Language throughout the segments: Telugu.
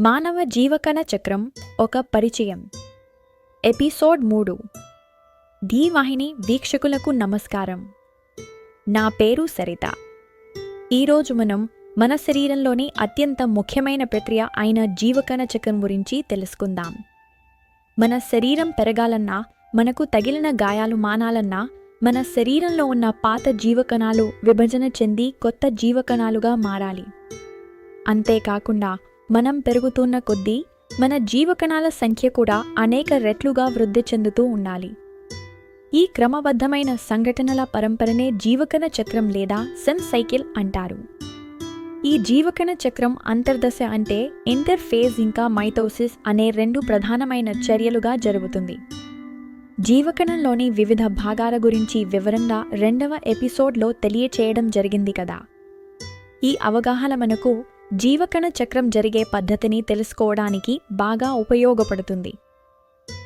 మానవ జీవకణ చక్రం ఒక పరిచయం. ఎపిసోడ్ మూడు. ధీ వాహిని వీక్షకులకు నమస్కారం. నా పేరు సరిత. ఈరోజు మనం మన శరీరంలోని అత్యంత ముఖ్యమైన ప్రక్రియ అయిన జీవకణ చక్రం గురించి తెలుసుకుందాం. మన శరీరం పెరగాలన్నా మనకు తగిలిన గాయాలు మానాలన్నా మన శరీరంలో ఉన్న పాత జీవకణాలు విభజన చెంది కొత్త జీవకణాలుగా మారాలి. అంతేకాకుండా మనం పెరుగుతున్న కొద్దీ మన జీవకణాల సంఖ్య కూడా అనేక రెట్లుగా వృద్ధి చెందుతూ ఉండాలి. ఈ క్రమబద్ధమైన సంఘటనల పరంపరనే జీవకణ చక్రం లేదా సెన్ సైకిల్ అంటారు. ఈ జీవకణ చక్రం అంతర్దశ అంటే ఇంటర్ఫేజ్ ఇంకా మైటోసిస్ అనే రెండు ప్రధానమైన చర్యలుగా జరుగుతుంది. జీవకణంలోని వివిధ భాగాల గురించి వివరంగా రెండవ ఎపిసోడ్లో తెలియచేయడం జరిగింది కదా. ఈ అవగాహన మనకు జీవకణ చక్రం జరిగే పద్ధతిని తెలుసుకోవడానికి బాగా ఉపయోగపడుతుంది.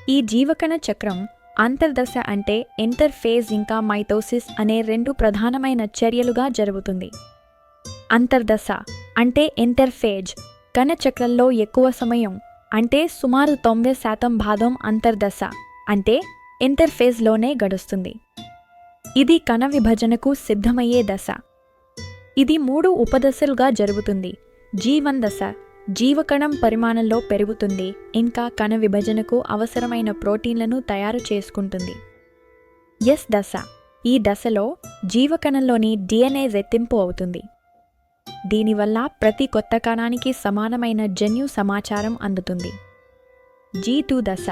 ఈ జీవకణ చక్రం అంతర్దశ అంటే ఎంటర్ఫేజ్ ఇంకా మైటోసిస్ అనే రెండు ప్రధానమైన చర్యలుగా జరుగుతుంది. అంతర్దశ అంటే ఇంటర్ఫేజ్ కణచక్రంలో ఎక్కువ సమయం అంటే సుమారు తొంభై శాతం భాగం అంతర్దశ అంటే ఇంటర్ఫేజ్లోనే గడుస్తుంది. ఇది కణ విభజనకు సిద్ధమయ్యే దశ. ఇది మూడు ఉపదశలుగా జరుగుతుంది. జీవన్ దశ జీవకణం పరిమాణంలో పెరుగుతుంది. ఇంకా కణ విభజనకు అవసరమైన ప్రోటీన్లను తయారు చేసుకుంటుంది. ఎస్ దశ ఈ దశలో జీవకణంలోని డిఎన్ఏ రెత్తింపు అవుతుంది. దీనివల్ల ప్రతి కొత్త కణానికి సమానమైన జన్యు సమాచారం అందుతుంది. జీ టూ దశ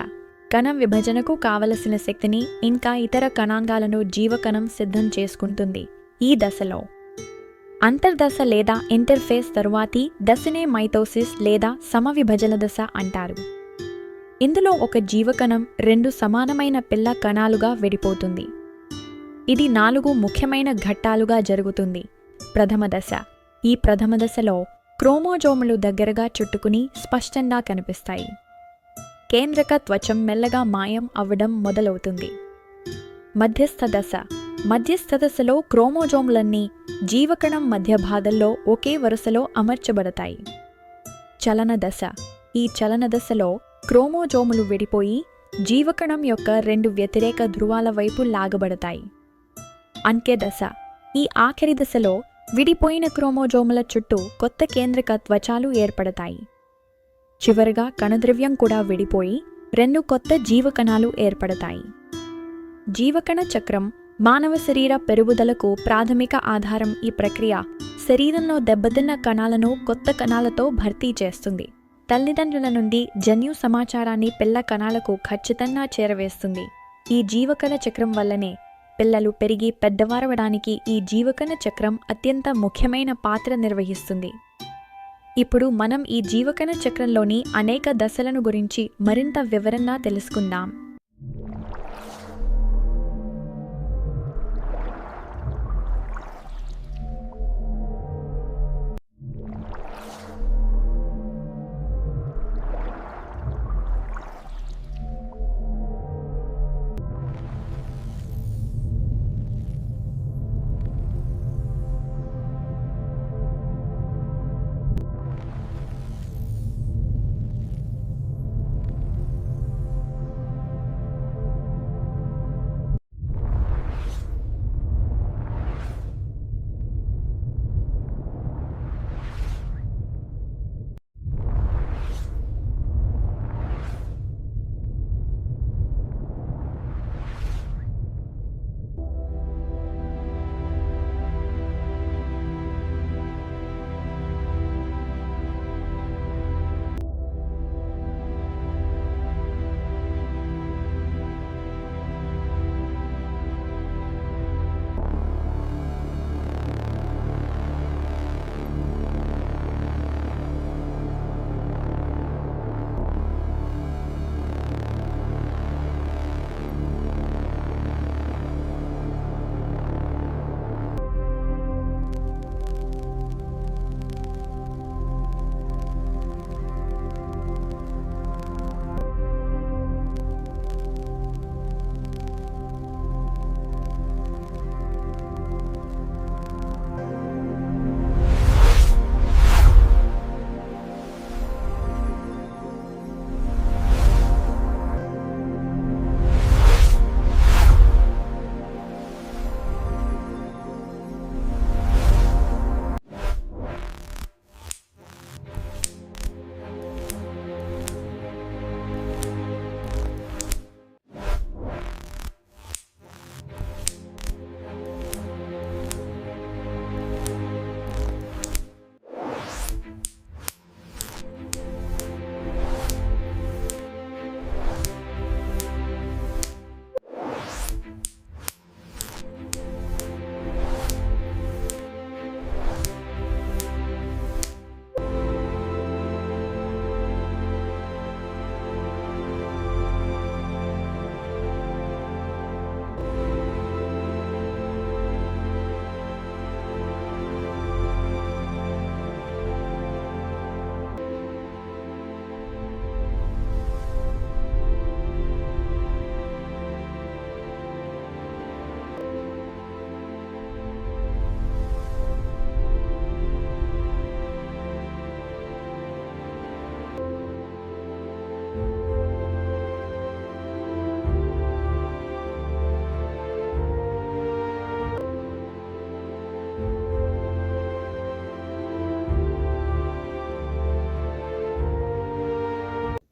కణం విభజనకు కావలసిన శక్తిని ఇంకా ఇతర కణాంగాలను జీవకణం సిద్ధం చేసుకుంటుంది. ఈ దశలో అంతర్దశ లేదా ఇంటర్ఫేస్ తరువాతి దశనే మైటోసిస్ లేదా సమవిభజన దశ అంటారు. ఇందులో ఒక జీవకణం రెండు సమానమైన పిల్ల కణాలుగా విడిపోతుంది. ఇది నాలుగు ముఖ్యమైన ఘట్టాలుగా జరుగుతుంది. ప్రథమ దశ. ఈ ప్రథమ దశలో క్రోమోజోములు దగ్గరగా చుట్టుకుని స్పష్టంగా కనిపిస్తాయి. కేంద్రక త్వచం మెల్లగా మాయం అవ్వడం మొదలవుతుంది. మధ్యస్థ దశ. మధ్యస్థ దశలో జీవకణం మధ్య భాగంలో ఒకే వరుసలో అమర్చబడతాయి. చలన దశ ఈ చలన దశలో క్రోమోజోములు విడిపోయి జీవకణం యొక్క రెండు వ్యతిరేక ధృవాల వైపు లాగబడతాయి. అంకె దశ ఈ ఆఖరి దశలో విడిపోయిన క్రోమోజోముల చుట్టూ కొత్త కేంద్రక త్వచాలు ఏర్పడతాయి. చివరగా కణద్రవ్యం కూడా విడిపోయి రెండు కొత్త జీవకణాలు ఏర్పడతాయి. జీవకణ చక్రం మానవ శరీర పెరుగుదలకు ప్రాథమిక ఆధారం ఈ ప్రక్రియ. శరీరంలో దెబ్బతిన్న కణాలను కొత్త కణాలతో భర్తీ చేస్తుంది. తల్లిదండ్రుల నుండి జన్యు సమాచారాన్ని పిల్ల కణాలకు ఖచ్చితంగా చేరవేస్తుంది. ఈ జీవకణ చక్రం వల్లనే పిల్లలు పెరిగి పెద్దవారవడానికి ఈ జీవకణ చక్రం అత్యంత ముఖ్యమైన పాత్ర నిర్వహిస్తుంది. ఇప్పుడు మనం ఈ జీవకణ చక్రంలోని అనేక దశలను గురించి మరింత వివరంగా తెలుసుకుందాం.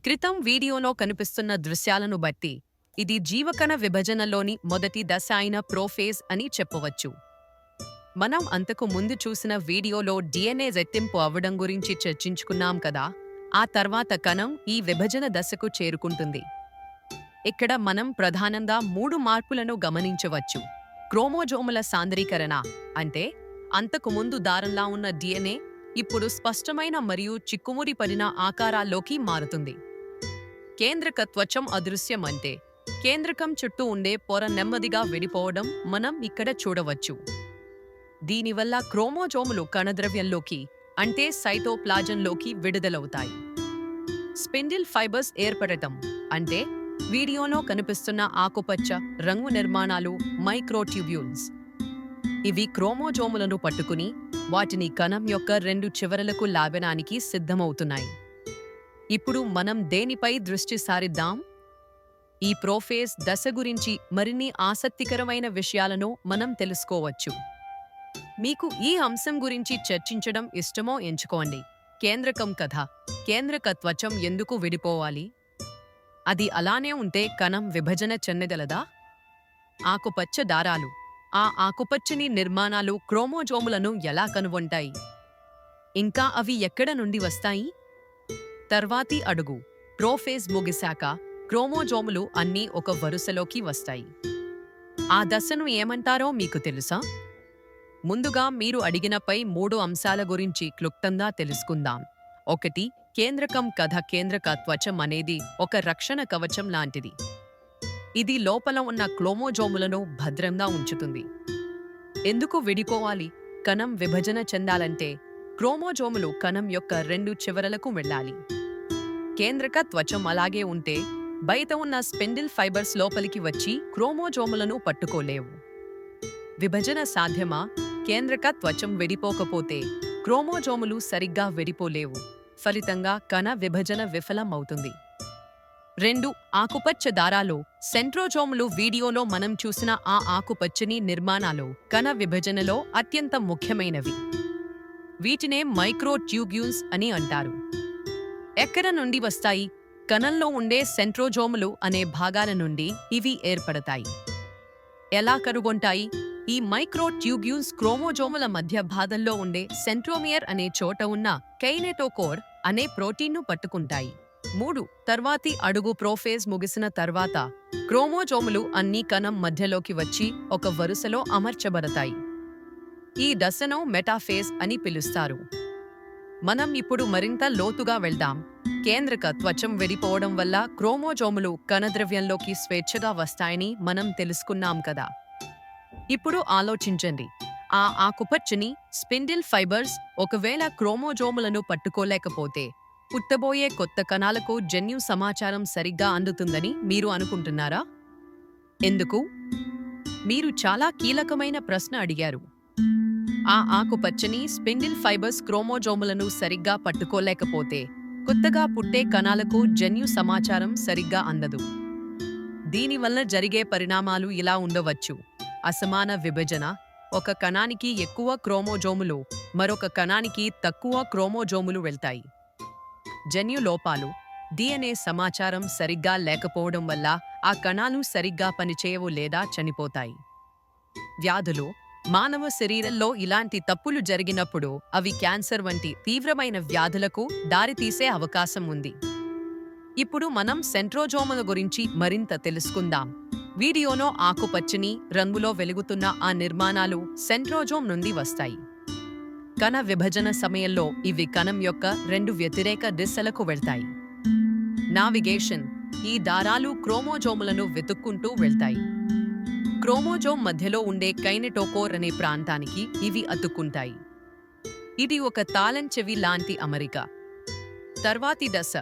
క్రితం వీడియోలో కనిపిస్తున్న దృశ్యాలను బట్టి ఇది జీవకణ విభజనలోని మొదటి దశ అయిన ప్రోఫేజ్ అని చెప్పవచ్చు. మనం అంతకు ముందు చూసిన వీడియోలో డిఎన్ఏ రెట్టింపు అవ్వడం గురించి చర్చించుకున్నాం కదా ఆ తర్వాత కణం ఈ విభజన దశకు చేరుకుంటుంది. ఇక్కడ మనం ప్రధానంగా మూడు మార్పులను గమనించవచ్చు. క్రోమోజోముల సాంద్రీకరణ అంటే అంతకు ముందు దారంలా ఉన్న డిఎన్ఏ ఇప్పుడు స్పష్టమైన మరియు చిక్కుమురి పడిన ఆకారాల్లోకి మారుతుంది. కేంద్రకత్వచం అదృశ్యం అంటే కేంద్రకం చుట్టూ ఉండే పొర నెమ్మదిగా విడిపోవడం మనం ఇక్కడ చూడవచ్చు. దీనివల్ల క్రోమోజోములు కణద్రవ్యంలోకి అంటే సైటోప్లాజంలోకి విడుదలవుతాయి. స్పిండిల్ ఫైబర్స్ ఏర్పడటం అంటే వీడియోలో కనిపిస్తున్న ఆకుపచ్చ రంగు నిర్మాణాలు మైక్రోట్యూబ్యూల్స్. ఇవి క్రోమోజోములను పట్టుకుని వాటిని కణం యొక్క రెండు చివరలకు లాభనానికి సిద్ధమవుతున్నాయి. ఇప్పుడు మనం దేనిపై దృష్టి సారిద్దాం? ఈ ప్రోఫేస్ దశ గురించి మరిన్ని ఆసక్తికరమైన విషయాలను మనం తెలుసుకోవచ్చు. మీకు ఈ అంశం గురించి చర్చించడం ఇష్టమో ఎంచుకోండి. కేంద్రకం కథ. కేంద్రక త్వచం ఎందుకు విడిపోవాలి? అది అలానే ఉంటే కణం విభజన చెందగలదా? ఆకుపచ్చ దారాలు. ఆ ఆకుపచ్చని నిర్మాణాలు క్రోమోజోములను ఎలా కనుగొంటాయి? ఇంకా అవి ఎక్కడ నుండి వస్తాయి? తర్వాతి అడుగు. ప్రోఫేజ్ ముగిశాక క్రోమోజోములు అన్నీ ఒక వరుసలోకి వస్తాయి. ఆ దశను ఏమంటారో మీకు తెలుసా? ముందుగా మీరు అడిగినపై మూడు అంశాల గురించి క్లుప్తంగా తెలుసుకుందాం. ఒకటి కేంద్రకం కథ కేంద్రక త్వచం అనేది ఒక రక్షణ కవచం లాంటిది. ఇది లోపల ఉన్న క్లోమోజోములను భద్రంగా ఉంచుతుంది. ఎందుకు విడిపోవాలి? కణం విభజన చెందాలంటే క్రోమోజోములు కణం యొక్క రెండు చివరలకు వెళ్ళాలి. కేంద్రక త్వచం అలాగే ఉంటే బయట ఉన్న స్పెండిల్ ఫైబర్స్ లోపలికి వచ్చి క్రోమోజోములను పట్టుకోలేవు. విభజన సాధ్యమా? కేంద్రక త్వచం విడిపోకపోతే క్రోమోజోములు సరిగ్గా విడిపోలేవు. ఫలితంగా కణ విభజన విఫలమవుతుంది. రెండు ఆకుపచ్చ దారాలు. సెంట్రోజోములు వీడియోలో మనం చూసిన ఆ ఆకుపచ్చని నిర్మాణాలు కణ విభజనలో అత్యంత ముఖ్యమైనవి. వీటినే మైక్రోట్యూబ్యూల్స్ అని అంటారు. ఎక్కడ నుండి వస్తాయి? కణంలో ఉండే సెంట్రోజోములు అనే భాగాల నుండి ఇవి ఏర్పడతాయి. ఎలా కనుగొంటాయి? ఈ మైక్రోట్యూబ్యూల్స్ క్రోమోజోముల మధ్య భాగంలో ఉండే సెంట్రోమియర్ అనే చోట ఉన్న కైనెటోకోర్ అనే ప్రోటీన్ను పట్టుకుంటాయి. మూడు తర్వాతి అడుగు ప్రోఫేజ్ ముగిసిన తర్వాత క్రోమోజోములు అన్ని కణం మధ్యలోకి వచ్చి ఒక వరుసలో అమర్చబడతాయి. ఈ దశను మెటాఫేజ్ అని పిలుస్తారు. మనం ఇప్పుడు మరింత లోతుగా వెళ్దాం. కేంద్రక త్వచం విడిపోవడం వల్ల క్రోమోజోములు కణద్రవ్యంలోకి స్వేచ్ఛగా వస్తాయని మనం తెలుసుకున్నాం కదా. ఇప్పుడు ఆలోచించండి. ఆ ఆకుపచ్చని స్పిండిల్ ఫైబర్స్ ఒకవేళ క్రోమోజోములను పట్టుకోలేకపోతే పుట్టబోయే కొత్త కణాలకు జన్యు సమాచారం సరిగ్గా అందుతుందని మీరు అనుకుంటున్నారా? ఎందుకు? మీరు చాలా కీలకమైన ప్రశ్న అడిగారు. ఆ ఆకుపచ్చని స్పిండిల్ ఫైబర్స్ క్రోమోజోములను సరిగ్గా పట్టుకోలేకపోతే కొత్తగా పుట్టే కణాలకు జన్యు సమాచారం సరిగ్గా అందదు. దీనివల్ల జరిగే పరిణామాలు ఇలా ఉండవచ్చు. అసమాన విభజన ఒక కణానికి ఎక్కువ క్రోమోజోములు మరొక కణానికి తక్కువ క్రోమోజోములు వెళ్తాయి. జన్యు లోపాలు డిఎన్ఏ సమాచారం సరిగ్గా లేకపోవడం వల్ల ఆ కణాలు సరిగ్గా పనిచేయవు లేదా చనిపోతాయి. వ్యాధులు మానవ శరీరంలో ఇలాంటి తప్పులు జరిగినప్పుడు అవి క్యాన్సర్ వంటి తీవ్రమైన వ్యాధులకు దారితీసే అవకాశం ఉంది. ఇప్పుడు మనం సెంట్రోజోముల గురించి మరింత తెలుసుకుందాం. వీడియోలో ఆకుపచ్చని రంగులో వెలుగుతున్న ఆ నిర్మాణాలు సెంట్రోజోమ్ నుండి వస్తాయి. కణ విభజన సమయంలో ఇవి కణం యొక్క రెండు వ్యతిరేక దిశలకు వెళ్తాయి. నావిగేషన్ ఈ దారాలు క్రోమోజోములను వెతుక్కుంటూ వెళ్తాయి. క్రోమోజోమ్ మధ్యలో ఉండే కైనెటోకోర్ అనే ప్రాంతానికి ఇవి అతుక్కుంటాయి. ఇది ఒక తాళం చెవి లాంటి అమరిక. తర్వాతి దశ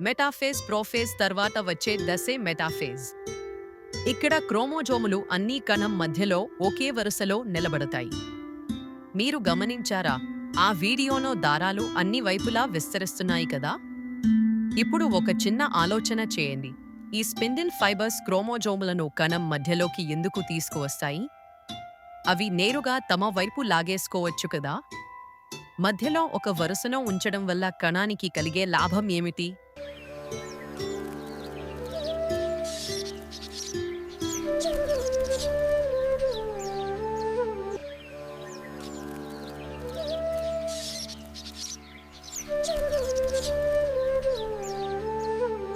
మెటాఫేజ్ ప్రోఫేజ్ తర్వాత వచ్చే దశే మెటాఫేజ్. ఇక్కడ క్రోమోజోములు అన్ని కణం మధ్యలో ఒకే వరుసలో నిలబడతాయి. మీరు గమనించారా ఆ వీడియోలో దారాలు అన్ని వైపులా విస్తరిస్తున్నాయి కదా? ఇప్పుడు ఒక చిన్న ఆలోచన చేయండి. ఈ స్పిండిల్ ఫైబర్స్ క్రోమోజోములను కణం మధ్యలోకి ఎందుకు తీసుకువస్తాయి? అవి నేరుగా తమ వైపు లాగేసుకోవచ్చు కదా? మధ్యలో ఒక వరుసను ఉంచడం వల్ల కణానికి కలిగే లాభం ఏమిటి?